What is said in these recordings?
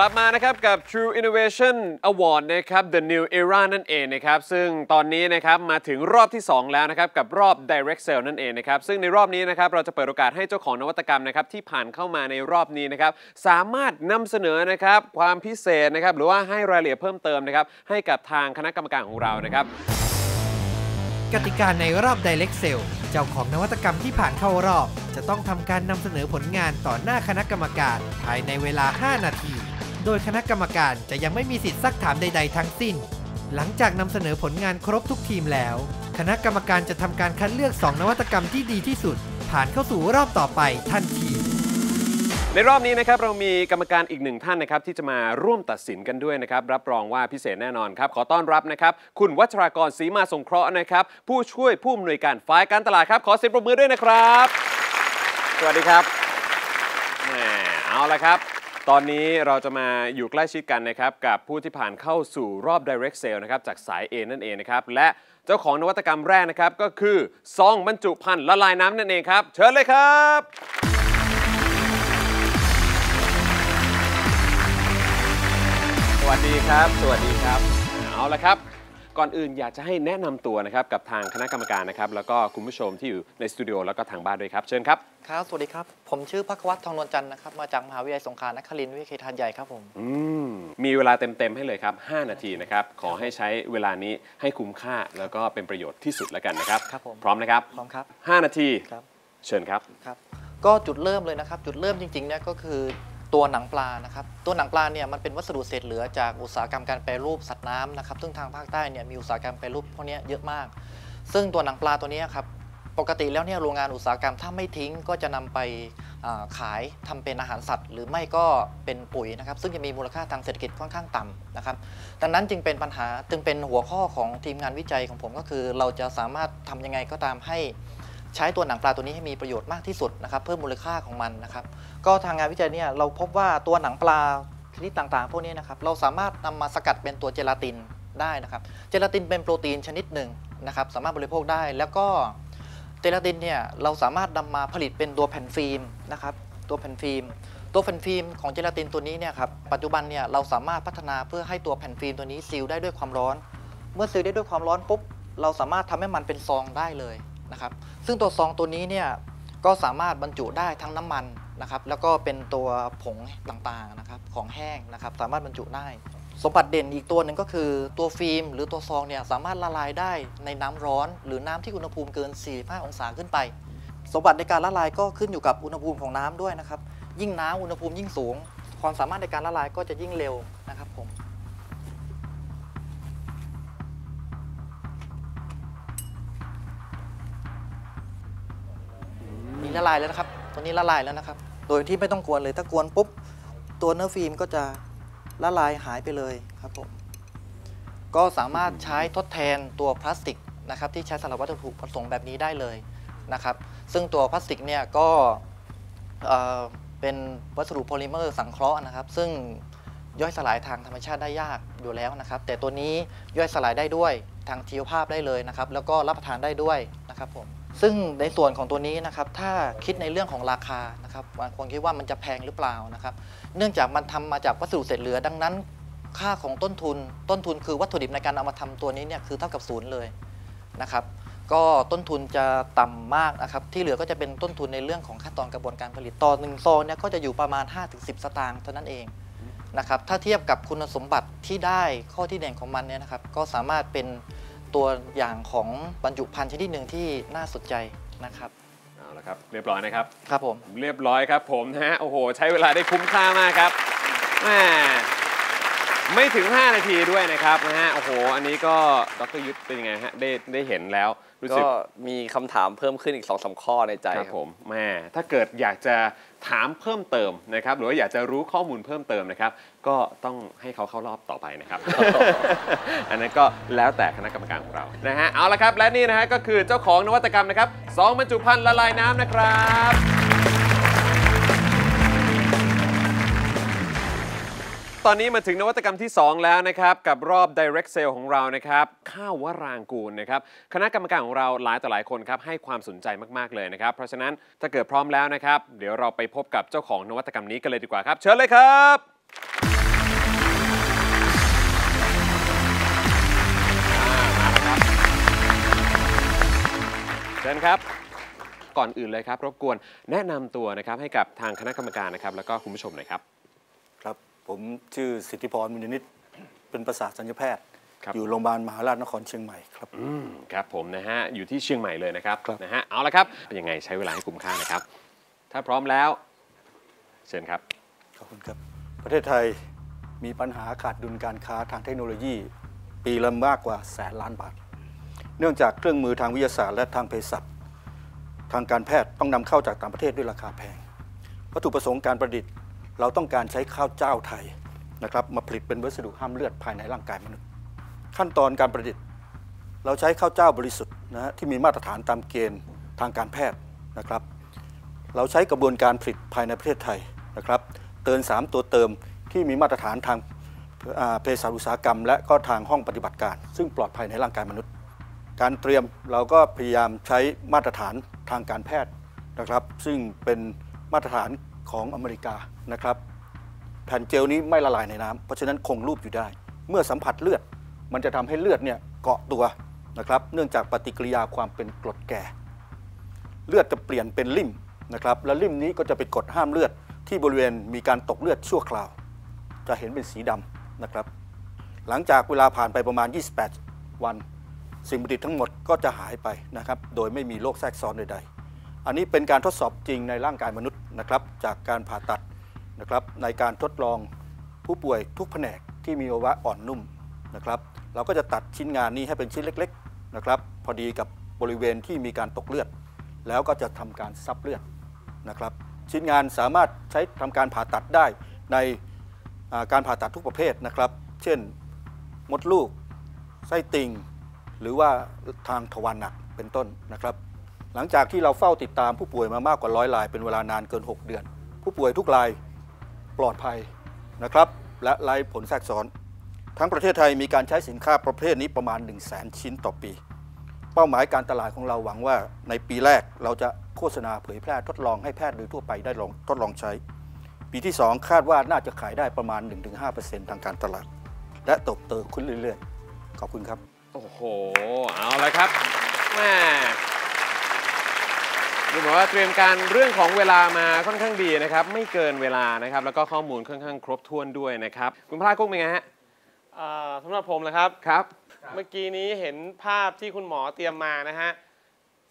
กลับมานะครับกับ True Innovation Award นะครับ The New Era นั่นเองนะครับซึ่งตอนนี้นะครับมาถึงรอบที่ 2 แล้วนะครับกับรอบ Direct Sale นั่นเองนะครับซึ่งในรอบนี้นะครับเราจะเปิดโอกาสให้เจ้าของนวัตกรรมนะครับที่ผ่านเข้ามาในรอบนี้นะครับสามารถนำเสนอนะครับความพิเศษนะครับหรือว่าให้รายละเอียดเพิ่มเติมนะครับให้กับทางคณะกรรมการของเรานะครับกติกาในรอบ Direct Sale เจ้าของนวัตกรรมที่ผ่านเข้ารอบ จะต้องทำการนำเสนอผลงานต่อหน้าคณะกรรมการภายในเวลา 5 นาที โดยคณะกรรมการจะยังไม่มีสิทธิ์ซักถามใด ๆ ทั้งสิ้น หลังจากนำเสนอผลงานครบทุกทีมแล้ว คณะกรรมการจะทำการคัดเลือก 2 นวัตกรรมที่ดีที่สุด ผ่านเข้าสู่รอบต่อไปทันที ในรอบนี้นะครับเรามีกรรมการอีกหนึ่งท่านนะครับที่จะมาร่วมตัดสินกันด้วยนะครับรับรองว่าพิเศษแน่นอนครับขอต้อนรับนะครับคุณวัชรากรศรีมาสงเคราะห์นะครับผู้ช่วยผู้อำนวยการฝ่ายการตลาดครับขอเสียงปรบมือด้วยนะครับ สวัสดีครับแหมเอาละครับ ตอนนี้เราจะมาอยู่ใกล้ชิดกันนะครับกับผู้ที่ผ่านเข้าสู่รอบ direct sale นะครับจากสาย A นั่นเองนะครับและเจ้าของนวัตกรรมแรกนะครับก็คือซองบรรจุภัณฑ์ละลายน้ำนั่นเองครับ เชิญเลยครับ สวัสดีครับ สวัสดีครับ เอาละครับ ก่อนอื่นอยากจะให้แนะนำตัวนะครับกับทางคณะกรรมการนะครับแล้วก็คุณผู้ชมที่อยู่ในสตูดิโอแล้วก็ทางบ้านด้วยครับเชิญครับครับสวัสดีครับผมชื่อพักวัฒน์ทองนวลจันทร์นะครับมาจากมหาวิทยาลัยสงขลานครินทร์วิทยาเขตหาดใหญ่ครับผมอืมมีเวลาเต็มๆให้เลยครับ 5 นาทีนะครับขอให้ใช้เวลานี้ให้คุ้มค่าแล้วก็เป็นประโยชน์ที่สุดแล้วกันนะครับครับผมพร้อมนะครับพร้อมครับ 5 นาทีครับเชิญครับครับ ก็จุดเริ่มเลยนะครับ จุดเริ่มจริงๆเนี่ยก็คือ ตัวหนังปลานะครับตัวหนังปลาเนี่ยมันเป็นวัสดุเศษเหลือจากอุตสาหกรรมการแปรรูปสัตว์น้ำนะครับซึ่งทางภาคใต้เนี่ยมีอุตสาหกรรมแปรรูปพวกนี้เยอะมาก ซึ่งตัวหนังปลาตัวนี้ครับปกติแล้วเนี่ยโรงงานอุตสาหกรรมถ้าไม่ทิ้งก็จะนำไปขายทำเป็นอาหารสัตว์ หรือไม่ก็เป็นปุ๋ยนะครับ ซึ่งจะมีมูลค่าทางเศรษฐกิจค่อนข้างต่ำนะครับ ดังนั้นจึงเป็นปัญหาจึงเป็นหัวข้อของทีมงานวิจัยของผมก็คือ เราจะสามารถทำยังไงก็ตามให้ ใช้ตัวหนังปลาตัวนี้ให้มีประโยชน์มากที่สุดนะครับเพิ่มมูลค่าของมันนะครับ ก็ทางงานวิจัยเนี่ยเราพบว่าตัวหนังปลาชนิดต่างๆ พวกนี้นะครับเราสามารถนำมาสกัดเป็นตัวเจลาตินได้นะครับ เจลาตินเป็นโปรตีนชนิดหนึ่งนะครับ สามารถบริโภคได้แล้วก็เจลาตินเนี่ยเราสามารถนำมาผลิตเป็นตัวแผ่นฟิล์มนะครับ ตัวแผ่นฟิล์มตัวแผ่นฟิล์มของเจลาตินตัวนี้เนี่ยครับปัจจุบันเนี่ยเราสามารถพัฒนาเพื่อให้ตัวแผ่นฟิล์มตัวนี้ซีลได้ด้วยความร้อน เมื่อซีลได้ด้วยความร้อนปุ๊บเราสามารถทำให้มันเป็นซองได้เลยนะครับ ซึ่งตัวซองตัวนี้เนี่ยก็สามารถบรรจุได้ทั้งน้ำมันนะครับ แล้วก็เป็นตัวผงต่างๆนะครับของแห้งนะครับ สามารถบรรจุได้ สมบัติเด่นอีกตัวหนึ่งก็คือตัวฟิล์ม หรือตัวซองเนี่ยสามารถละลายได้ในน้ำร้อน หรือน้ำที่อุณหภูมิเกิน 45 องศาขึ้นไป สมบัติในการละลายก็ขึ้นอยู่กับอุณหภูมิของน้ำด้วยนะครับ ยิ่งน้ำอุณหภูมิยิ่งสูง ความสามารถในการละลายก็จะยิ่งเร็วนะครับผมีละลายแล้วนะครับ ตัวนี้ละลายแล้วนะครับ โดยที่ไม่ต้องกวนเลย ถ้ากวนปุ๊บ ตัวเนื้อฟิล์มก็จะละลายหายไปเลยครับผม ก็สามารถใช้ทดแทนตัวพลาสติกนะครับที่ใช้สำหรับวัตถุประสงค์แบบนี้ได้เลยนะครับ ซึ่งตัวพลาสติกเนี่ยก็เอ่อเป็นวัสดุโพลิเมอร์สังเคราะห์นะครับ ซึ่งย่อยสลายทางธรรมชาติได้ยากอยู่แล้วนะครับ แต่ตัวนี้ย่อยสลายได้ด้วยทางชีวภาพได้เลยนะครับ แล้วก็รับประทานได้ด้วยนะครับผม ซึ่งในส่วนของตัวนี้นะครับถ้าคิดในเรื่องของราคานะครับบางคนคิดว่ามันจะแพงหรือเปล่านะครับ เนื่องจากมันทำมาจากวัสดุเศษเหลือดังนั้น ค่าของต้นทุน ต้นทุนคือวัตถุดิบในการเอามาทำตัวนี้เนี่ยคือเท่ากับศูนย์เลยนะครับ ก็ต้นทุนจะต่ำมากนะครับ ที่เหลือก็จะเป็นต้นทุนในเรื่องของขั้นตอนกระบวนการผลิตต่อหนึ่งซองเนี่ยก็จะอยู่ประมาณ 5-10 สตางค์เท่านั้นเองนะครับถ้าเทียบกับคุณสมบัติที่ได้ข้อที่เด่นของมันเนี่ยนะครับ ก็สามารถเป็น ตัวอย่างของบรรจุภัณฑ์ชนิดหนึ่งที่น่าสนใจนะครับเอาละครับเรียบร้อยนะครับครับผมเรียบร้อยครับผมนะฮะโอ้โห ใช้เวลาได้คุ้มค่ามากครับแหมไม่ถึง 5 นาทีด้วยนะครับนะฮะโอ้โห อันนี้ก็ดรยุทธเป็นยังไงฮะได้ได้เห็นแล้ว รู้สึก็กมีคำถามเพิ่มขึ้นอีกสองสามข้อในใจครับครับผมแม่ถ้าเกิดอยากจะถามเพิ่มเติมนะครับ หรือว่าอยากจะรู้ข้อมูลเพิ่มเติมนะครับ ก็ต้องให้เขาเข้ารอบต่อไปนะครับ อันนั้นก็แล้วแต่คณะกรรมการของเรานะฮะเอาละครับและนี่นะฮะก็คือเจ้าของนวัตกรรมนะครับสองบรรจุภัณฑ์ละลายน้ำนะครับ ตอนนี้มาถึงนวัตกรรมที่ 2 แล้วนะครับ กับรอบ direct sale ของเรานะครับ ข้าววารางกูลนะครับ คณะกรรมการของเราหลายต่อหลายคนครับ ให้ความสนใจมากๆเลยนะครับ เพราะฉะนั้นถ้าเกิดพร้อมแล้วนะครับ เดี๋ยวเราไปพบกับเจ้าของนวัตกรรมนี้กันเลยดีกว่าครับ เชิญเลยครับ เชิญครับ ก่อนอื่นเลยครับ รบกวนแนะนำตัวนะครับให้กับทางคณะกรรมการนะครับ แล้วก็คุณผู้ชมหน่อยครับ ครับ ผมชื่อสิทธิพรมุนินิตเป็นประสาทสัญญแพทย์ครับอยู่โรงพยาบาลมหาราชนครเชียงใหม่ครับอืมครับผมนะฮะอยู่ที่เชียงใหม่เลยนะครับครับนะฮะเอาละครับเป็นยังไงใช้เวลาให้คุ้มค่านะครับ ถ้าพร้อมแล้ว เชิญครับขอบคุณครับ ประเทศไทยมีปัญหาขาดดุลการค้าทางเทคโนโลยี ปีละมากกว่าแสนล้านบาท เนื่องจากเครื่องมือทางวิทยาศาสตร์และทางเภสัชทางการแพทย์ต้องนำเข้าจากต่างประเทศด้วยราคาแพงวัตถุประสงค์การประดิษฐ์ เราต้องการใช้ข้าวเจ้าไทยนะครับมาผลิตเป็นวัสดุห้ามเลือดภายในร่างกายมนุษย์ ขั้นตอนการประดิษฐ์ เราใช้ข้าวเจ้าบริสุทธิ์นะฮะที่มีมาตรฐานตามเกณฑ์ทางการแพทย์นะครับ เราใช้กระบวนการผลิตภายในประเทศไทยนะครับเติน3 ตัวเติมที่มีมาตรฐานทางเภสัชอุตสาหกรรม และก็ทางห้องปฏิบัติการ ซึ่งปลอดภัยในร่างกายมนุษย์ การเตรียมเราก็พยายามใช้มาตรฐานทางการแพทย์นะครับ ซึ่งเป็นมาตรฐาน ของอเมริกานะครับ แผ่นเจลนี้ไม่ละลายในน้ำเพราะฉะนั้นคงรูปอยู่ได้ เมื่อสัมผัสเลือด มันจะทำให้เลือดเนี่ยเกาะตัวนะครับ เนื่องจากปฏิกิริยาความเป็นกรดแก่ เลือดจะเปลี่ยนเป็นริ่มนะครับ และริ่มนี้ก็จะไปกดห้ามเลือดที่บริเวณมีการตกเลือดชั่วคราว จะเห็นเป็นสีดำนะครับ หลังจากเวลาผ่านไปประมาณ 28 วัน สิ่งประดิทั้งหมดก็จะหายไปนะครับ โดยไม่มีโรคแทรกซ้อนใดๆ อันนี้เป็นการทดสอบจริงในร่างกายมนุษย์นะครับ จากการผ่าตัดนะครับ ในการทดลองผู้ป่วยทุกแผนกที่มีอวัยวะอ่อนนุ่มนะครับ เราก็จะตัดชิ้นงานนี้ให้เป็นชิ้นเล็กๆนะครับพอดีกับบริเวณที่มีการตกเลือด แล้วก็จะทำการซับเลือดนะครับ ชิ้นงานสามารถใช้ทำการผ่าตัดได้ในการผ่าตัดทุกประเภทนะครับ เช่นมดลูกไส้ติ่งหรือว่าทางทวารหนักเป็นต้นนะครับ หลังจากที่เราเฝ้าติดตามผู้ป่วยมามากกว่าร้อยราย เป็นเวลานานเกิน 6 เดือน ผู้ป่วยทุกรายปลอดภัยนะครับ และไร้ผลแทรกซ้อน ทั้งประเทศไทยมีการใช้สินค้าประเภทนี้ประมาณ 1 0 0 0 0แชิ้นต่อปี เป้าหมายการตลาดของเราหวังว่า ในปีแรกเราจะโฆษณาเผยแพร่ทดลองให้แพทย์โดยทั่วไปได้ลองทดลองใช้ ปีที่ 2 คาดว่าน่าจะขายได้ประมาณ 1-5%ทางการตลาด และเติบโตขึ้นเรื่อยๆ ขอบคุณครับ โอ้โห เอาละครับแม่ ดูเหมือนว่าเตรียมการเรื่องของเวลามาค่อนข้างดีนะครับ ไม่เกินเวลานะครับ แล้วก็ข้อมูลค่อนข้างครบถ้วนด้วยนะครับ คุณพระกุ้งเป็นไงฮะอ่าสำหรับผมนะครับ ครับ เมื่อกี้นี้เห็นภาพที่คุณหมอเตรียมมานะฮะ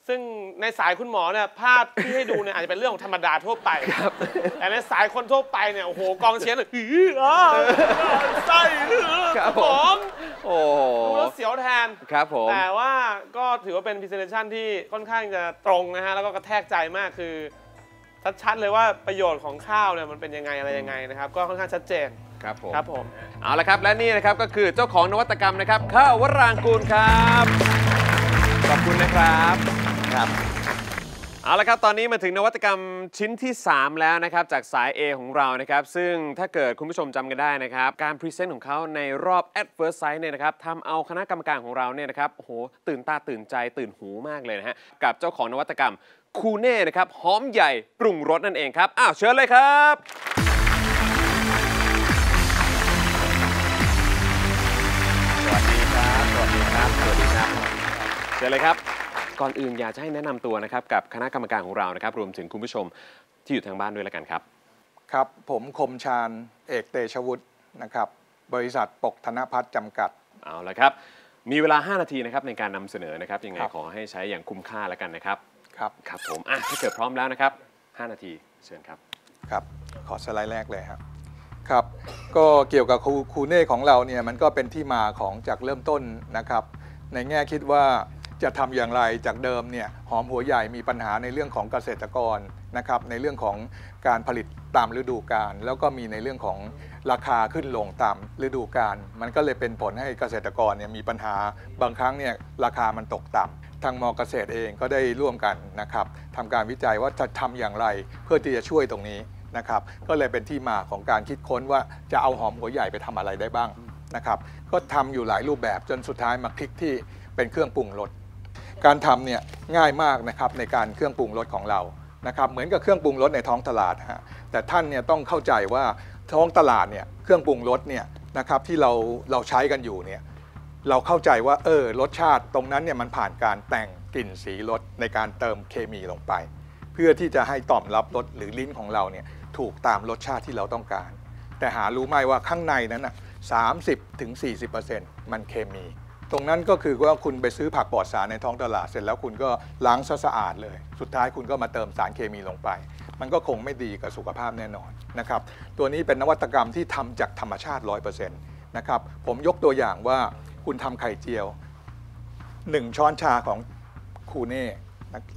ซึ่งในสายคุณหมอเนี่ยภาพที่ให้ดูเนี่ยอาจจะเป็นเรื่องของธรรมดาทั่วไปครับ แต่ในสายคนทั่วไปเนี่ยโอ้โหกองเชียร์เลยอื้ออ้าวไส้ครับผผมมโอ้โหดูแล้วเสียวแทน ครับผม แต่ว่าก็ถือว่าเป็นพรีเซนเ t ชันที่ค่อนข้างจะตรงนะฮะ แล้วก็กระแทกใจมากคือ ชัดๆเลยว่าประโยชน์ของข้าวเนี่ยมันเป็นยังไงอะไรยังไงนะครับ ก็ค่อนข้างชัดเจนครับผมครับผมเอาละครับและนี่นะครับก็คือเจ้าของนวัตกรรมนะครับข้าววรางกูลครับ ขอบคุณนะครับ ครับเอาละครับตอนนี้มาถึงนวัตกรรมชิ้นที่ 3 แล้วนะครับจากสาย A ของเรานะครับ ซึ่งถ้าเกิดคุณผู้ชมจำกันได้นะครับ การพรีเซนต์ของเขาในรอบ At First Sight เนี่ยนะครับทำเอาคณะกรรมการของเราเนี่ยนะครับโอ้โหตื่นตาตื่นใจตื่นหูมากเลยนะฮะ กับเจ้าของนวัตกรรมคูเน่นะครับหอมใหญ่ปรุงรสนั่นเองครับอ้าวเชิญเลยครับ สวัสดีครับ สวัสดีครับ สวัสดีครับ เชิญเลยครับ ก่อนอื่นอยากจะให้แนะนำตัวนะครับกับคณะกรรมการของเรานะครับ รวมถึงคุณผู้ชมที่อยู่ทางบ้านด้วยแล้วกันครับ ครับ ผมคมชาญเอกเตชวุฒินะครับ บริษัทปกธนพัฒน์จำกัด เอาละครับ มีเวลา 5 นาทีนะครับในการนำเสนอนะครับยังไงครับขอให้ใช้อย่างคุ้มค่าแล้วกันนะครับ ครับ ครับผมอะถ้าเกิดพร้อมแล้วนะครับ 5 นาทีเชิญครับ ครับ ขอสไลด์แรกเลยครับครับ ก็เกี่ยวกับคูคูเน่ของเราเนี่ยมันก็เป็นที่มาของจากเริ่มต้นนะครับ ในแง่คิดว่า จะทำอย่างไรจากเดิมเนี่ยหอมหัวใหญ่มีปัญหาในเรื่องของเกษตรกรนะครับในเรื่องของการผลิตตามฤดูกาลแล้วก็มีในเรื่องของราคาขึ้นลงตามฤดูกาลมันก็เลยเป็นผลให้เกษตรกรเนี่ยมีปัญหาบางครั้งเนี่ยราคามันตกต่ำทางมอเกษตรเองก็ได้ร่วมกันนะครับทำการวิจัยว่าจะทำอย่างไรเพื่อที่จะช่วยตรงนี้นะครับก็เลยเป็นที่มาของการคิดค้นว่าจะเอาหอมหัวใหญ่ไปทำอะไรได้บ้างนะครับก็ทำอยู่หลายรูปแบบจนสุดท้ายมาคลิกที่เป็นเครื่องปรุงรส การทำเนี่ยง่ายมากนะครับในการเครื่องปรุงรสของเรานะครับเหมือนกับเครื่องปรุงรสในท้องตลาดฮะแต่ท่านเนี่ยต้องเข้าใจว่าท้องตลาดเนี่ยเครื่องปรุงรสเนี่ยนะครับที่เราเราใช้กันอยู่เนี่ยเราเข้าใจว่าเออรสชาติตรงนั้นเนี่ยมันผ่านการแต่งกลิ่นสีรสในการเติมเคมีลงไป เพื่อที่จะให้ตอมรับรสหรือลิ้นของเราเนี่ยถูกตามรสชาติที่เราต้องการ แต่หารู้ไหมว่าข้างในนั้นนะ30ถึง40%มันเคมี ตรงนั้นก็คือว่าคุณไปซื้อผักปลอดสารในท้องตลาดเสร็จแล้วคุณก็ล้างซะสะอาดเลย สุดท้ายคุณก็มาเติมสารเคมีลงไป มันก็คงไม่ดีกับสุขภาพแน่นอนนะครับตัวนี้เป็นนวัตกรรมที่ทำจากธรรมชาติ 100%นะครับผมยกตัวอย่างว่าคุณทำไข่เจียว 1 ช้อนชาของคูเน่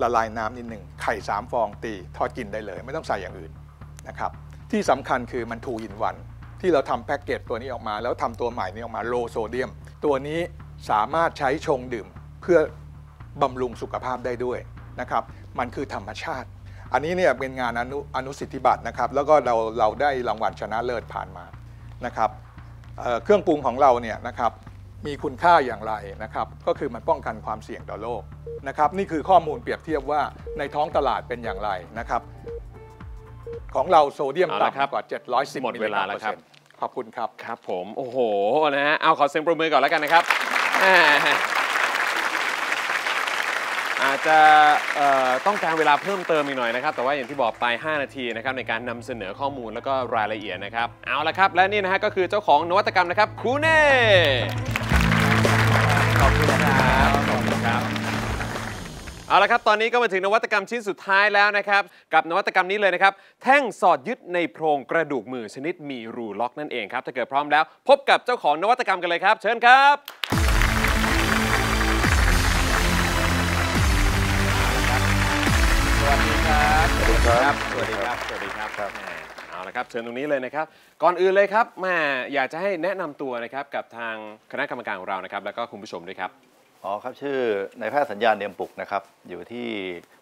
ละลายน้ำนิดหนึ่งไข่ 3 ฟองตีทอดกินได้เลย ไม่ต้องใส่อย่างอื่นนะครับที่สำคัญคือมันทูอินวันที่เราทำแพ็กเกจตัวนี้ออกมา แล้วทำตัวใหม่นี้ออกมาโลโซเดียม ตัวนี้ สามารถใช้ชงดื่มเพื่อบำรุงสุขภาพได้ด้วยนะครับ มันคือธรรมชาติ อันนี้เนี่ยเป็นงานอนุอนุสิทธิบัตรนะครับ แล้วก็เราเราได้รางวัลชนะเลิศผ่านมานะครับเอ่อเครื่องปรุงของเราเนี่ยนะครับมีคุณค่าอย่างไรนะครับ ก็คือมันป้องกันความเสี่ยงต่อโรคนะครับ นี่คือข้อมูลเปรียบเทียบว่าในท้องตลาดเป็นอย่างไรนะครับ ของเราโซเดียมเอาละครับต่ำกว่า 710หมดเวลาแล้วครับมิลลิกรัมเปอร์เซ็นต์ขอบคุณครับครับผมโอ้โหนะฮะเอาขอเสียงปรบมือก่อนแล้วกันนะครับแหม อาจจะต้องการเวลาเพิ่มเติมอีกหน่อยนะครับ แต่ว่าอย่างที่บอกไป 5 นาทีนะครับในการนำเสนอข้อมูลแล้วก็รายละเอียดนะครับ เอาละครับ และนี่นะฮะก็คือเจ้าของนวัตกรรมนะครับครูเน่ขอบคุณครับขอบคุณครับเอาละครับตอนนี้ก็มาถึงนวัตกรรมชิ้นสุดท้ายแล้วนะครับกับนวัตกรรมนี้เลยนะครับ แท่งสอดยึดในโพรงกระดูกมือชนิดมีรูล็อกนั่นเองครับถ้าเกิดพร้อมแล้ว พบกับเจ้าของนวัตกรรมกันเลยครับ เชิญครับ ครับ สวัสดีครับ สวัสดีครับสวัสดีครับแหมเอาละครับ เชิญตรงนี้เลยนะครับ ก่อนอื่นเลยครับแม่อยากจะให้แนะนำตัวนะครับกับทางคณะกรรมการของเรานะครับ แล้วก็คุณผู้ชมด้วยครับ อ๋อครับ ชื่อนายแพทย์สัญญาณเนียมปุกนะครับ อยู่ที่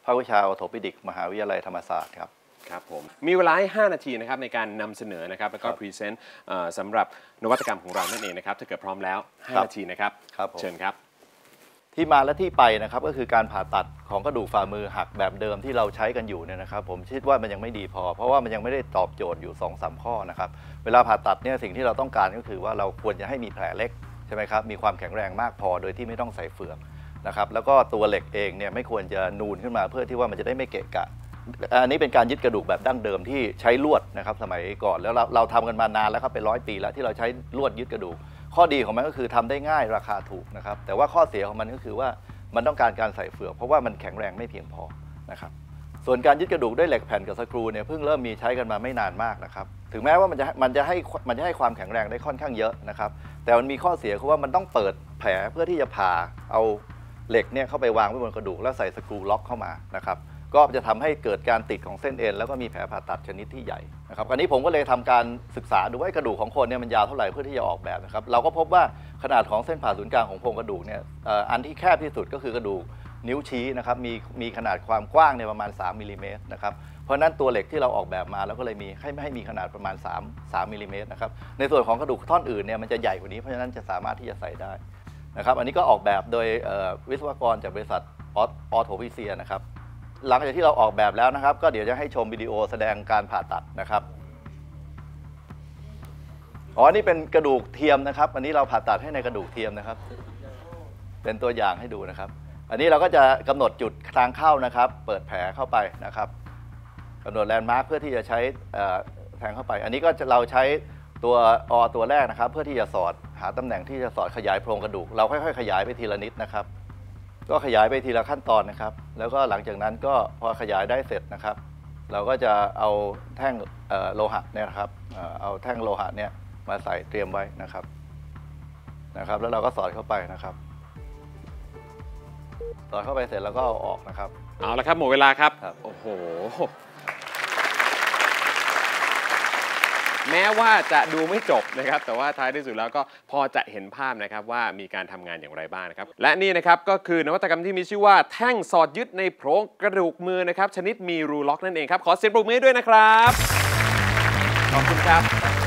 ภาควิชาออโทปิดิก มหาวิทยาลัยธรรมศาสตร์ครับครับผมมีเวลาให้ 5 นาทีนะครับในการนำเสนอนะครับแล้วก็ครับพรีเซนต์เอ่อสำหรับนวัตกรรมของเรานั่นเองนะครับถ้าเกิดพร้อมแล้วครับ5นาทีนะครับครับผมเชิญครับ ที่มาและที่ไปนะครับก็คือการผ่าตัดของกระดูกฝ่ามือหักแบบเดิมที่เราใช้กันอยู่เนี่ยนะครับ ผมคิดว่ามันยังไม่ดีพอ เพราะว่ามันยังไม่ได้ตอบโจทย์อยู่2อสข้อนะครับเวลาผ่าตัดเนี่ยสิ่งที่เราต้องการก็คือว่าเราควรจะให้มีแผลเล็กใช่ไหมครับมีความแข็งแรงมากพอโดยที่ไม่ต้องใส่เฟือกนะครับแล้วก็ตัวเหล็กเองเนี่ยไม่ควรจะนูนขึ้นมาเพื่อที่ว่ามันจะได้ไม่เกะกะอันนี้เป็นการยึดกระดูกแบบดั้งเดิมที่ใช้ลวดนะครับสมัยก่อนแล้วเราเราทำกันมานานแล้วครับเป็นร้อยปีแล้วที่เราใช้ลวดยึดกระดูก ข้อดีของมันก็คือทำได้ง่ายราคาถูกนะครับ แต่ว่าข้อเสียของมันก็คือว่ามันต้องการการใส่เฟือกเพราะว่ามันแข็งแรงไม่เพียงพอนะครับ ส่วนการยึดกระดูกด้วยเหล็กแผ่นกับสกรูเนี่ยเพิ่งเริ่มมีใช้กันมาไม่นานมากนะครับ ถึงแม้ว่ามันจะมันจะให้มันจะให้ความแข็งแรงได้ค่อนข้างเยอะนะครับ แต่มันมีข้อเสียคือว่ามันต้องเปิดแผลเพื่อที่จะผ่าเอาเหล็กเนี่ยเข้าไปวางไว้บนกระดูกแล้วใส่สกรูล็อกเข้ามานะครับ ก็จะทำให้เกิดการติดของเส้นเอ็นแล้วก็มีแผลผ่าตัดชนิดที่ใหญ่นะครับคราวนี้ผมก็เลยทำการศึกษาดูว่ากระดูกของคนเนี่ยมันยาวเท่าไหร่เพื่อที่จะออกแบบนะครับเราก็พบว่าขนาดของเส้นผ่าศูนย์กลางของโครงกระดูกเนี่ยอันที่แคบที่สุดก็คือกระดูกนิ้วชี้นะครับมีมีขนาดความกว้างเนี่ยประมาณ 3มิลลิเมตรนะครับเพราะนั้นตัวเหล็กที่เราออกแบบมาแล้วก็เลยมีให้ไม่ให้มีขนาดประมาณ 3 3มิลลิเมตรนะครับในส่วนของกระดูกท่อนอื่นเนี่ยมันจะใหญ่กว่านี้เพราะฉะนั้นจะสามารถที่จะใส่ได้นะครับอันนี้ก็ออกแบบโดยวิศวกรจากบริษัทออโทวิเซียนะครับ หลังจากที่เราออกแบบแล้วนะครับ ก็เดี๋ยวจะให้ชมวิดีโอแสดงการผ่าตัดนะครับอ๋อนี่เป็นกระดูกเทียมนะครับอันนี้เราผ่าตัดให้ในกระดูกเทียมนะครับ เป็นตัวอย่างให้ดูนะครับ อันนี้เราก็จะกำหนดจุดทางเข้านะครับ เปิดแผลเข้าไปนะครับกำหนดแลนด์มาร์คเพื่อที่จะใช้แทงเข้าไป อันนี้ก็เราใช้ตัวอตัวแรกนะครับ เพื่อที่จะสอดหาตำแหน่งที่จะสอดขยายโพรงกระดูก เราค่อยๆ ขยายไปทีละนิดนะครับ ก็ขยายไปทีละขั้นตอนนะครับ แล้วก็หลังจากนั้นก็พอขยายได้เสร็จนะครับ เราก็จะเอาแท่งเอ่อโลหะเนี่ยนะครับเอ่อเอาแท่งโลหะเนี่ยมาใส่เตรียมไว้นะครับนะครับ แล้วเราก็สอดเข้าไปนะครับ สอดเข้าไปเสร็จแล้วก็เอาออกนะครับ เอาละครับหมดเวลาครับครับโอ้โห แม้ว่าจะดูไม่จบนะครับแต่ว่าท้ายที่สุดแล้วก็พอจะเห็นภาพนะครับว่ามีการทำงานอย่างไรบ้างนะครับและนี่นะครับก็คือนวัตกรรมที่มีชื่อว่าแท่งสอดยึดในโพรงกระดูกมือนะครับชนิดมีรูล็อกนั่นเองครับขอเสียงปรบมือด้วยนะครับขอบคุณครับ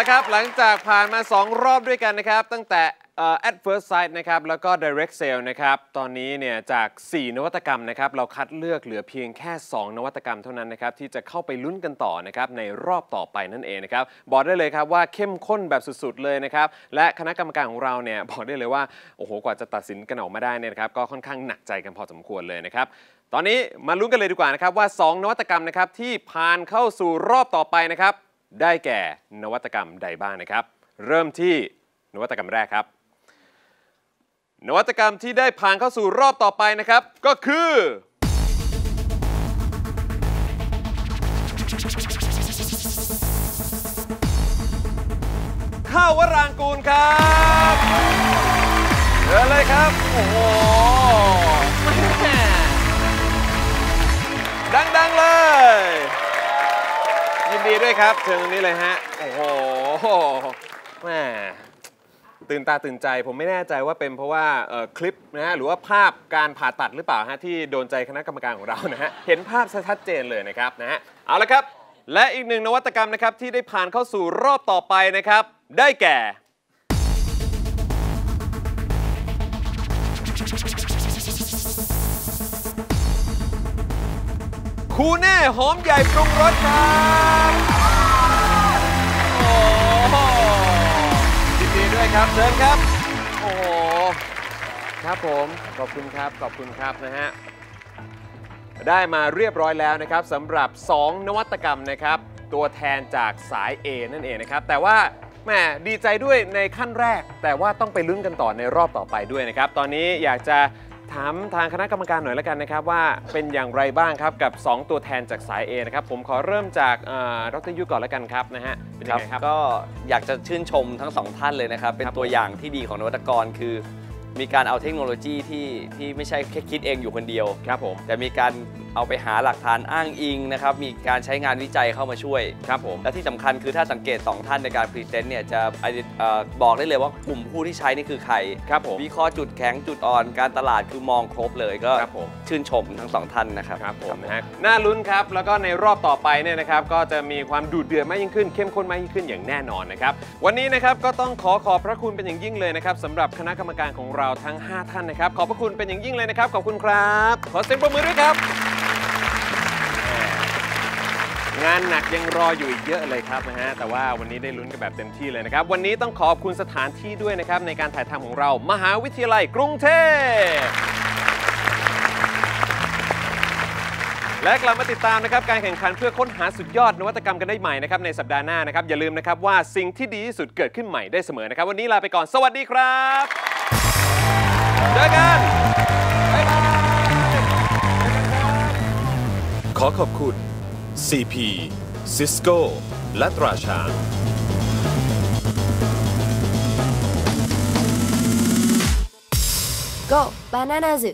ละครับ หลังจากผ่านมา 2 รอบด้วยกันนะครับ ตั้งแต่เอ่อ at first sight นะครับ แล้วก็ direct sale นะครับ ตอนนี้เนี่ยจาก 4 นวัตกรรมนะครับ เราคัดเลือกเหลือเพียงแค่ 2 นวัตกรรมเท่านั้นนะครับ ที่จะเข้าไปลุ้นกันต่อนะครับ ในรอบต่อไปนั่นเองนะครับ บอกได้เลยครับว่าเข้มข้นแบบสุดๆเลยนะครับ และคณะกรรมการของเราเนี่ยบอกได้เลยว่า โอ้โห กว่าจะตัดสินกันออกมาได้เนี่ยนะครับก็ค่อนข้างหนักใจกันพอสมควรเลยนะครับตอนนี้มาลุ้นกันเลยดีกว่านะครับว่า 2 นวัตกรรมนะครับที่ผ่านเข้าสู่รอบต่อไปนะครับ ได้แก่นวัตกรรมใดบ้างนะครับ เริ่มที่นวัตกรรมแรกครับ นวัตกรรมที่ได้ผ่านเข้าสู่รอบต่อไปนะครับ ก็คือ ข้าววรางกูลครับเชิญเลยครับ โอ้โหแม่ดัง ๆ เลย นดีด้วยครับ เชิญตรงนี้เลยฮะ โอ้โหแม่ตื่นตาตื่นใจผมไม่แน่ใจว่าเป็นเพราะว่าเอ่อคลิปนะฮะหรือว่าภาพการผ่าตัดหรือเปล่าฮะที่โดนใจคณะกรรมการของเรานะฮะเห็นภาพชัดเจนเลยนะครับนะฮะเอาละครับ และอีกหนึ่งนวัตกรรมนะครับที่ได้ผ่านเข้าสู่รอบต่อไปนะครับ ได้แก่ คูเน่หอมใหญ่ปรุงรสครับโอ้โหยินดีด้วยครับเชิญครับ โอ้โหครับผมขอบคุณครับขอบคุณครับนะฮะได้มาเรียบร้อยแล้วนะครับสำหรับ 2 นวัตกรรมนะครับ ตัวแทนจากสาย A นั่นเองนะครับ แต่ว่าแหมดีใจด้วยในขั้นแรก แต่ว่าต้องไปลุ้นกันต่อในรอบต่อไปด้วยนะครับ ตอนนี้อยากจะ ถามทางคณะกรรมการหน่อยแล้วกันนะครับว่าเป็นอย่างไรบ้างครับกับ 2 ตัวแทนจากสาย A นะครับผมขอเริ่มจากเอ่อดรยุก่อนแล้วกันครับนะฮะเป็นยังไงครับ ก็อยากจะชื่นชมทั้งสองท่านเลยนะครับ เป็นครับตัวอย่างที่ดีของนวัตกรคือ มีการเอาเทคโนโลยีที่ที่ไม่ใช่แค่คิดเองอยู่คนเดียว ครับผม แต่มีการ เอาไปหาหลักฐานอ้างอิงนะครับ มีการใช้งานวิจัยเข้ามาช่วย ครับผม และที่สำคัญคือถ้าสังเกต 2 ท่านในการพรีเซนต์เนี่ยจะเอ่อบอกได้เลยว่ากลุ่มผู้ที่ใช้นี่คือใครครับผมวิเคราะห์จุดแข็งจุดอ่อนการตลาดคือมองครบเลยก็ครับผม ชื่นชมทั้งสองท่านนะครับ ครับผมนะฮะน่าลุ้นครับ แล้วก็ในรอบต่อไปเนี่ยนะครับก็จะมีความดูดเดือดมากยิ่งขึ้น เข้มข้นมากยิ่งขึ้นอย่างแน่นอนนะครับ วันนี้นะครับก็ต้องขอขอบพระคุณเป็นอย่างยิ่งเลยนะครับสำหรับคณะกรรมการของเราทั้ง 5 ท่านนะครับ ขอบพระคุณเป็นอย่างยิ่งเลยนะครับ ขอบคุณครับ ขอเสียงปรบมือด้วยครับแหม งานหนักยังรออยู่อีกเยอะเลยครับนะฮะแต่ว่าวันนี้ได้ลุ้นกันแบบเต็มที่เลยนะครับ วันนี้ต้องขอบคุณสถานที่ด้วยนะครับ ในการถ่ายทำของเรา มหาวิทยาลัยกรุงเทพและกลับมาติดตามนะครับการแข่งขันเพื่อค้นหาสุดยอดนวัตกรรมกันได้ใหม่นะครับในสัปดาห์หน้านะครับ อย่าลืมนะครับว่าสิ่งที่ดีที่สุดเกิดขึ้นใหม่ได้เสมอนะครับ วันนี้ลาไปก่อนสวัสดีครับเจอกันบ๊ายบายขอขอบคุณ CP Cisco และตราช้างก็บานาน่าสึ